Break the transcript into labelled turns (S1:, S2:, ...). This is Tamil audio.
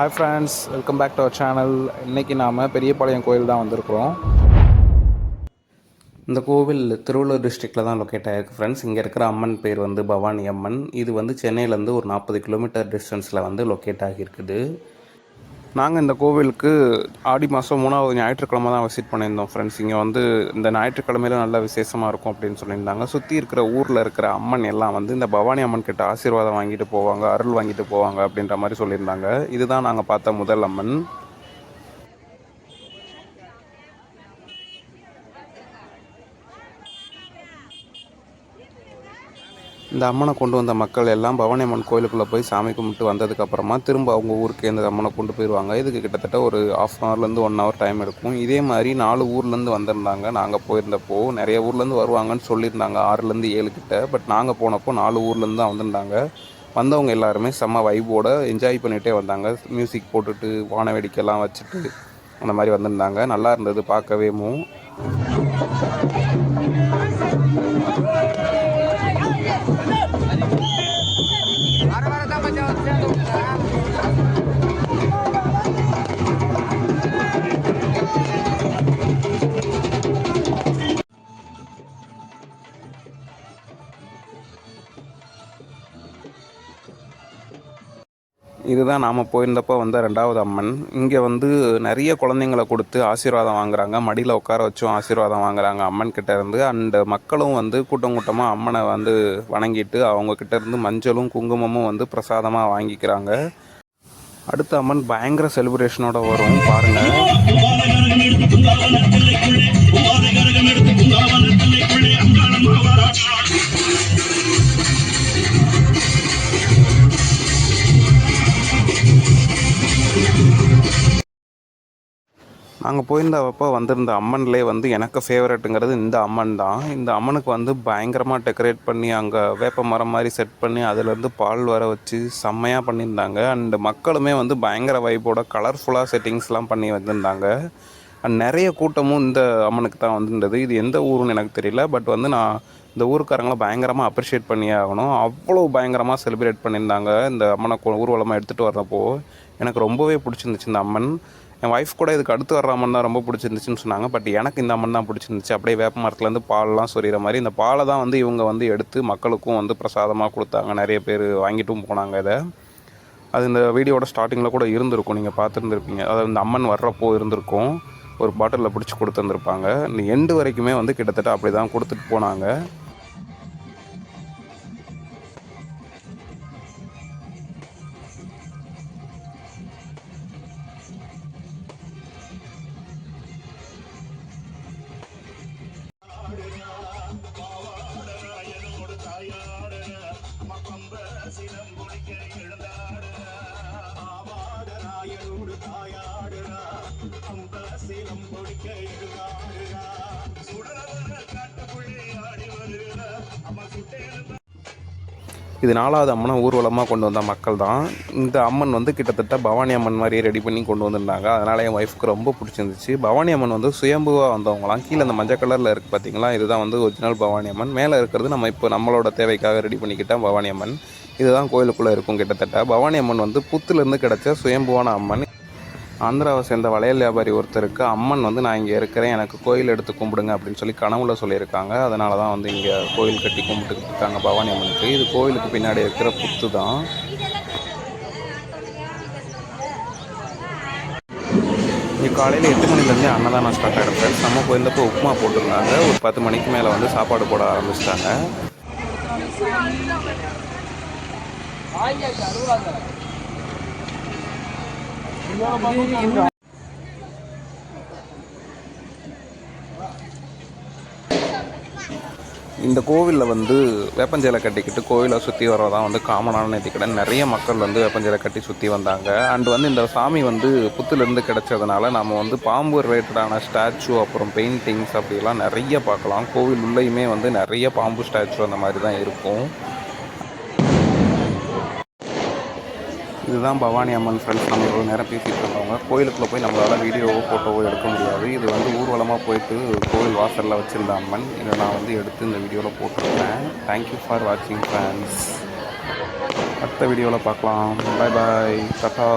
S1: Hi friends welcome back to our channel இன்றைக்கி நாம் பெரியபாளையம் கோயில் தான் வந்திருக்கிறோம். இந்த கோவில் திருவள்ளூர் டிஸ்ட்ரிக்டில் தான் லொக்கேட் ஆகிருக்கு ஃப்ரெண்ட்ஸ் இங்கே இருக்கிற அம்மன் பேர் வந்து பவானி அம்மன். இது வந்து சென்னையிலேருந்து ஒரு நாற்பது கிலோமீட்டர் டிஸ்டன்ஸில் வந்து லொக்கேட் ஆகியிருக்குது. நாங்கள் இந்த கோவிலுக்கு ஆடி மாதம் மூணாவது ஞாயிற்றுக்கிழமை தான் விசிட் பண்ணியிருந்தோம் ஃப்ரெண்ட்ஸ் இங்கே வந்து இந்த ஞாயிற்றுக்கிழமையில நல்ல விசேஷமாக இருக்கும் அப்படின்னு சொல்லியிருந்தாங்க. சுற்றி இருக்கிற ஊரில் இருக்கிற அம்மன் எல்லாம் வந்து இந்த பவானி அம்மன் கிட்ட ஆசீர்வாதம் வாங்கிட்டு போவாங்க அருள் வாங்கிட்டு போவாங்க அப்படின்ற மாதிரி சொல்லியிருந்தாங்க. இதுதான் நாங்கள் பார்த்த முதல் அம்மன். இந்த அம்மனை கொண்டு வந்த மக்கள் எல்லாம் பவானி அம்மன் கோயிலுக்குள்ளே போய் சாமி கும்பிட்டு வந்ததுக்கப்புறமா திரும்ப அவங்க ஊருக்கு இந்த அம்மனை கொண்டு போயிடுவாங்க இதுக்கு கிட்டத்தட்ட ஒரு ஆஃப் அன் ஹவர்லேருந்து ஒன் ஹவர் டைம் எடுக்கும். இதே மாதிரி நாலு ஊர்லேருந்து வந்திருந்தாங்க. நாங்கள் போயிருந்தப்போ நிறைய ஊர்லேருந்து வருவாங்கன்னு சொல்லியிருந்தாங்க. ஆறுலேருந்து ஏழு கிட்ட. பட் நாங்கள் போனப்போ நாலு ஊர்லேருந்து தான் வந்திருந்தாங்க. வந்தவங்க எல்லாருமே செம்ம வைபோட என்ஜாய் பண்ணிகிட்டே வந்தாங்க. மியூசிக் போட்டுட்டு வான வேடிக்கைலாம் வச்சுட்டு அந்த மாதிரி வந்திருந்தாங்க. நல்லா இருந்தது பார்க்கவேவும்
S2: வர வர
S1: இதுதான் நாம் போயிருந்தப்போ வந்த ரெண்டாவது அம்மன். இங்கே வந்து நிறைய குழந்தைங்களை கொடுத்து ஆசீர்வாதம் வாங்குறாங்க. மடியில் உட்கார வச்சும் ஆசீர்வாதம் வாங்குறாங்க அம்மன் கிட்ட இருந்து. அண்ட் மக்களும் வந்து கூட்டம் கூட்டமாக அம்மனை வந்து வணங்கிட்டு அவங்க இருந்து மஞ்சளும் குங்குமமும் வந்து பிரசாதமாக வாங்கிக்கிறாங்க. அடுத்த அம்மன் பயங்கர செலிப்ரேஷனோட வரும் பாருங்கள் நாங்கள் போயிருந்தப்போ வந்திருந்த அம்மன்லேயே வந்து எனக்கு ஃபேவரட்டுங்கிறது இந்த அம்மன் தான். இந்த அம்மனுக்கு வந்து பயங்கரமாக டெக்கரேட் பண்ணி அங்கே வேப்ப மரம் மாதிரி செட் பண்ணி அதுலேருந்து பால் வர வச்சு செம்மையாக பண்ணியிருந்தாங்க. அண்டு மக்களுமே வந்து பயங்கர வைப்போட கலர்ஃபுல்லாக செட்டிங்ஸ்லாம் பண்ணி வந்திருந்தாங்க. அண்ட் நிறைய கூட்டமும் இந்த அம்மனுக்கு தான் வந்திருந்தது. இது எந்த ஊருன்னு எனக்கு தெரியல. பட் வந்து நான் இந்த ஊருக்காரங்களை பயங்கரமாக அப்ரிஷியேட் பண்ணியே ஆகணும். அவ்வளோ பயங்கரமாக செலிப்ரேட் பண்ணியிருந்தாங்க. இந்த அம்மனை ஊர்வலமாக எடுத்துகிட்டு வர்றப்போ எனக்கு ரொம்பவே பிடிச்சிருந்துச்சு இந்த அம்மன். என் ஒய்ஃப் கூட இதுக்கு அடுத்து வர்ற அம்மன் தான் ரொம்ப பிடிச்சிருந்துச்சின்னு சொன்னாங்க. பட் எனக்கு இந்த அம்மன் தான் பிடிச்சிருந்துச்சு. அப்படியே வேப்ப மரத்துலேருந்து பால்லாம் சொரிகிற மாதிரி இந்த பாலை தான் வந்து இவங்க வந்து எடுத்து மக்களுக்கும் வந்து பிரசாதமாக கொடுத்தாங்க. நிறைய பேர் வாங்கிட்டும் போனாங்க இதை. அது இந்த வீடியோட ஸ்டார்டிங்கில் கூட இருந்திருக்கும். நீங்கள் பார்த்துருந்துருப்பீங்க. அதாவது இந்த அம்மன் வர்றப்போ இருந்திருக்கும். ஒரு பாட்டிலில் பிடிச்சி கொடுத்துருந்துருப்பாங்க. இந்த எண்டு வரைக்குமே வந்து கிட்டத்தட்ட அப்படி தான் கொடுத்துட்டு போனாங்க. இது நாலாவது அம்மனை ஊர்வலமாக கொண்டு வந்த மக்கள் தான் இந்த அம்மன் வந்து கிட்டத்தட்ட பவானி அம்மன் மாதிரியே ரெடி பண்ணி கொண்டு வந்திருந்தாங்க. அதனால் என் ஒய்ஃப்க்கு ரொம்ப பிடிச்சிருந்துச்சு. பவானி அம்மன் வந்து சுயம்புவாக வந்தவங்களாம். கீழே அந்த மஞ்சள் கலரில் இருக்குது பார்த்தீங்களா இதுதான் வந்து ஒரிஜினல் பவானி அம்மன். மேலே இருக்கிறது நம்ம இப்போ நம்மளோட தேவைக்காக ரெடி பண்ணிக்கிட்டோம் பவானி அம்மன். இதுதான் கோயிலுக்குள்ளே இருக்கும் கிட்டத்தட்ட. பவானி அம்மன் வந்து புத்துலேருந்து கிடச்ச சுயம்புவான அம்மன். ஆந்திராவை சேர்ந்த வளையல் வியாபாரி ஒருத்தருக்கு அம்மன் வந்து நான் இங்கே இருக்கிறேன் எனக்கு கோயில் எடுத்து கும்பிடுங்க அப்படின்னு சொல்லி கனவுல சொல்லியிருக்காங்க. அதனால தான் வந்து இங்கே கோயில் கட்டி கும்பிட்டுக்கிட்டு இருக்காங்க பவானி அம்மனுக்கு. இது கோயிலுக்கு பின்னாடி இருக்கிற புத்து தான். இங்கே காலையில் எட்டு மணிலேருந்தே அன்னதானம் ஸ்டார்ட் ஆகிடும் ஃப்ரெண்ட்ஸ் நம்ம போயிருந்தப்போ உப்புமா போட்டிருந்தாங்க. ஒரு பத்து மணிக்கு மேலே வந்து சாப்பாடு போட ஆரம்பிச்சிட்டாங்க. இந்த கோவிலில் வந்து வேப்பஞ்சேலை கட்டிக்கிட்டு கோவிலை சுற்றி வர்றதான் வந்து காமனான நேர்த்திக்கடன் நிறைய மக்கள் வந்து வேப்பஞ்சேலை கட்டி சுற்றி வந்தாங்க. அண்ட் வந்து இந்த சாமி வந்து புத்துலேருந்து கிடச்சதுனால நம்ம வந்து பாம்பு ரிலேட்டடான ஸ்டாச்சு அப்புறம் பெயிண்டிங்ஸ் அப்படிலாம் நிறைய பார்க்கலாம். கோவில் உள்ளேயுமே வந்து நிறைய பாம்பு ஸ்டாச்சு அந்த மாதிரி தான் இருக்கும். இதுதான் பவானி அம்மன் ஃப்ரெண்ட்ஸ் நம்ம இவ்வளோ நேரம் பேசிகிட்டு இருந்தவங்க. கோயிலுக்குள்ளே போய் நம்மளால் வீடியோவோ ஃபோட்டோவோ எடுக்க முடியாது. இது வந்து ஊர்வலமாக போயிட்டு கோவில் வாசலில் வச்சுருந்த அம்மன். இதை நான் வந்து எடுத்து இந்த வீடியோவில் போட்டிருக்கேன் தேங்க்யூ ஃபார் வாட்சிங் ஃப்ரெண்ட்ஸ் அடுத்த வீடியோவில் பார்க்கலாம். பாய் பாய் டாட்டா